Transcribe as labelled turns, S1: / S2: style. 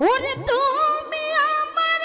S1: ওরে তুমি আমার